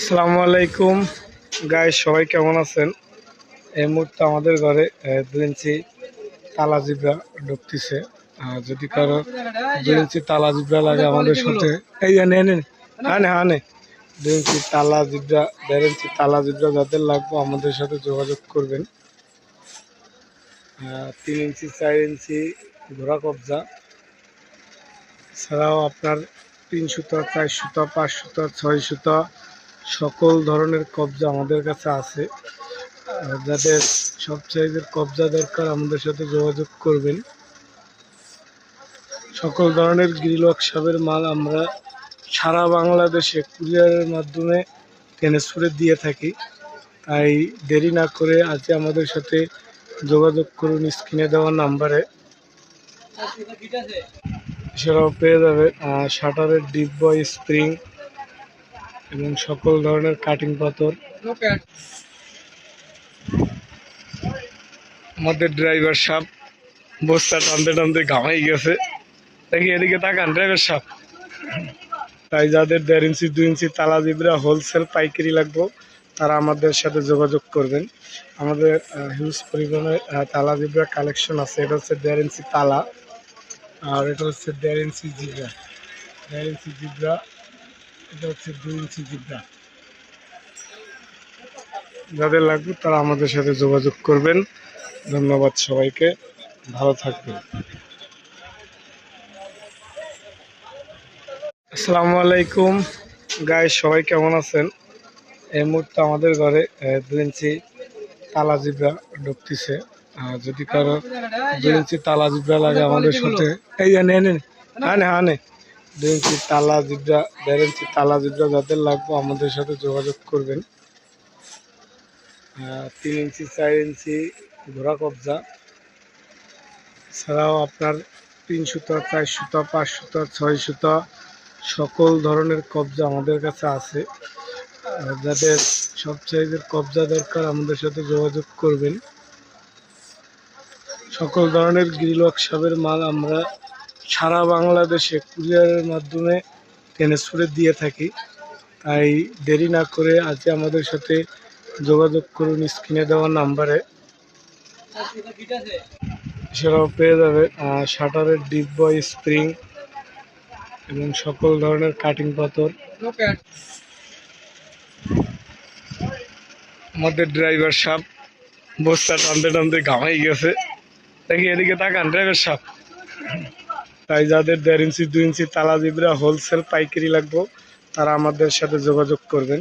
আসসালামু আলাইকুম। গায়ে সবাই কেমন আছেন? এই মুহূর্তে আমাদের ঘরে দু ইঞ্চি তালা জিব্রা ঢুকতেছে। যদি কারও দু ইঞ্চি তালা জিব্রা লাগে আমাদের সাথে, এই যে নে হ্যাঁ হ্যাঁ নে দু ইঞ্চি তালা জিব্রা, দেড় ইঞ্চি তালা জিব্রা যাদের লাগবে আমাদের সাথে যোগাযোগ করবেন। তিন ইঞ্চি, চার ইঞ্চি ঘোড়া কবজা। এছাড়াও আপনার তিন সুতা, চার সুতা, পাঁচ সুতা, ছয় সুতা সকল ধরনের কবজা আমাদের কাছে আছে। যাদের সব সাইজের কবজা দরকার, আমাদের সাথে যোগাযোগ করবেন। সকল ধরনের গ্রিল ওয়ার্কশপের মাল আমরা সারা বাংলাদেশে কুরিয়ারের মাধ্যমে ট্রান্সফারে দিয়ে থাকি। তাই দেরি না করে আজ আমাদের সাথে যোগাযোগ করুন স্ক্রিনে দেওয়া নাম্বারে। এছাড়াও পেয়ে যাবে শাটারের ডিপ বয় স্প্রিং এবং সকল ধরনের কাটিং পাথর। আমাদের ড্রাইভার সাপ বস্তা টানতে টানতে ঘামাই গেছে। দেখি এদিকে তাকান ড্রাইভার সাপ। তাই যাদের দেড় ইঞ্চি, দুই ইঞ্চি তালা জিবরা হোলসেল পাইকারি লাগবে, তারা আমাদের সাথে যোগাযোগ করবেন। আমাদের হিউজ পরিমাণে তালা জিবরা কালেকশন আছে। এটা হচ্ছে দেড় ইঞ্চি তালা, আর এটা হচ্ছে দেড় ইঞ্চি জিবরা। দেড় ইঞ্চি জিবরা যাদের লাগবে তারা আমাদের সাথে যোগাযোগ করবেন। ধন্যবাদ সবাইকে। ভালো থাকবেন। আসসালামু আলাইকুম। গায়ে সবাই কেমন আছেন? এই মুহূর্তে আমাদের ঘরে দু ইঞ্চি তালা জিবরা ঢুকতেছে। যদি কারও দু ইঞ্চি তালা জিবরা লাগে আমাদের সাথে এই যে, নে নে হ্যাঁ নে হ্যাঁ দু ইঞ্চি তালা জিবরা দেড় ইঞ্চি তালা জিবরা যাদের লাগবে আমাদের সাথে যোগাযোগ করবেন। তিন ইঞ্চি, চার ইঞ্চি ঘোড়া কবজা। এছাড়াও আপনার তিন সুতা, চার সুতা, পাঁচ সুতা, ছয় সুতা সকল ধরনের কবজা আমাদের কাছে আছে। যাদের সব সাইজের কবজা দরকার আমাদের সাথে যোগাযোগ করবেন। সকল ধরনের গ্রিল ওয়ার্কশপের মাল আমরা সারা বাংলাদেশে কুরিয়ারের মাধ্যমে ট্রান্সফারে দিয়ে থাকি। তাই দেরি না করে আজ আমাদের সাথে যোগাযোগ করুন স্ক্রিনে দেওয়া নাম্বারে। এছাড়াও পেয়ে যাবে শাটারের ডিপ বয় স্প্রিং এবং সকল ধরনের কাটিং পাথর। আমাদের ড্রাইভার সাপ বস্তা টানতে টানতে ঘামাই গেছে। দেখি এদিকে তাকান, ড্রাইভার সাপ তাই যাদের দেড় ইঞ্চি, দুই ইঞ্চি তালা জিবরা হোলসেল পাইকারি লাগবো, তারা আমাদের সাথে যোগাযোগ করবেন।